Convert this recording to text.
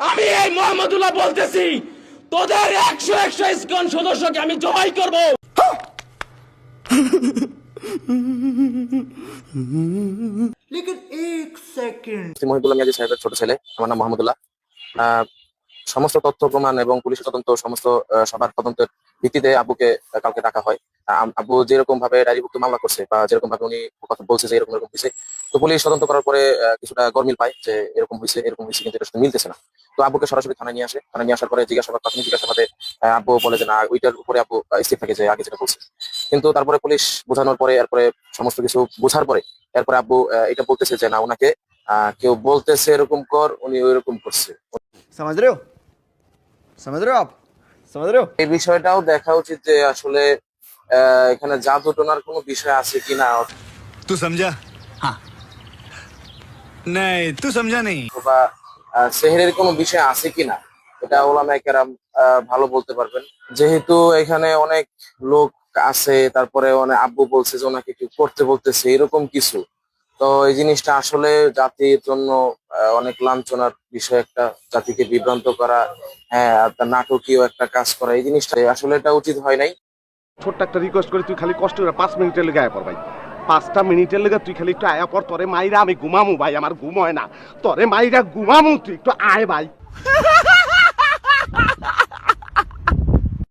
আমি এই মোহাম্মদুল্লাহ বলতেছি তোদের একশো একশো ইসকন সদস্যকে আমি জবাই করব। মুফতি মহিবুল্লাহ মিয়াজি সাহেবের ছোট ছেলে আমার নাম মোহাম্মদুল্লাহ। সমস্ত তথ্য প্রমাণ এবং পুলিশের তদন্ত সমস্ত আহ, সবার তদন্তের ভিত্তিতে আব্বুকে কালকে ডাকা হয়। আব্বু যেরকম ভাবে ডায়েরিভুক্ত মামলা করছে বা যেরকম ভাবে উনি কথা বলছে যে এরকম এরকম হয়েছে তো পুলিশ তদন্ত করার পরে কিছুটা গরমিল পায় যে এরকম হয়েছে এরকম হয়েছে কিন্তু এটা মিলতেছে না। তো আব্বুকে সরাসরি থানায় নিয়ে আসে। থানায় নিয়ে আসার পরে জিজ্ঞাসাবাদ প্রাথমিক জিজ্ঞাসাবাদে আব্বু বলে যে না ওইটার উপরে আব্বু স্থির থাকে যে আগে যেটা বলছে। কিন্তু তারপরে পুলিশ বোঝানোর পরে এরপরে সমস্ত কিছু বোঝার পরে এরপরে আব্বু এটা বলতেছে যে না ওনাকে কেউ বলতেছে এরকম কর উনি ওই রকম করছে। সমাজ এই বিষয়টাও দেখা উচিত যে আসলে এখানে জাদু টোনার কোনো বিষয় আছে কিনা। তুই সমঝা হ্যাঁ। তুই সমঝা নেই বা সেহেরের কোনো বিষয় আছে কিনা? এটা ওলামা কেরাম ভালো বলতে পারবেন। যেহেতু এখানে অনেক লোক আছে, তারপরে অনেক আব্বু বলছে যে ওনাকে কেউ করতে বলতেছে, এরকম কিছু। তো এই জিনিসটা আসলে জাতির জন্য অনেক লাঞ্ছনার বিষয় একটা, জাতিকে বিভ্রান্ত করা হ্যাঁ নাটকীয় একটা কাজ করা, এই জিনিসটা আসলে এটা উচিত হয় নাই। ছোট্ট একটা রিকোয়েস্ট করে, তুই খালি কষ্ট করে পাঁচ মিনিটের লেগে আয়া ভাই। পাঁচটা মিনিটের লেগে তুই খালি একটু আয়া পর, তোরে মাইরা আমি ঘুমামু ভাই, আমার ঘুম হয় না। তোরে মাইরা ঘুমামু তুই, একটু আয় ভাই।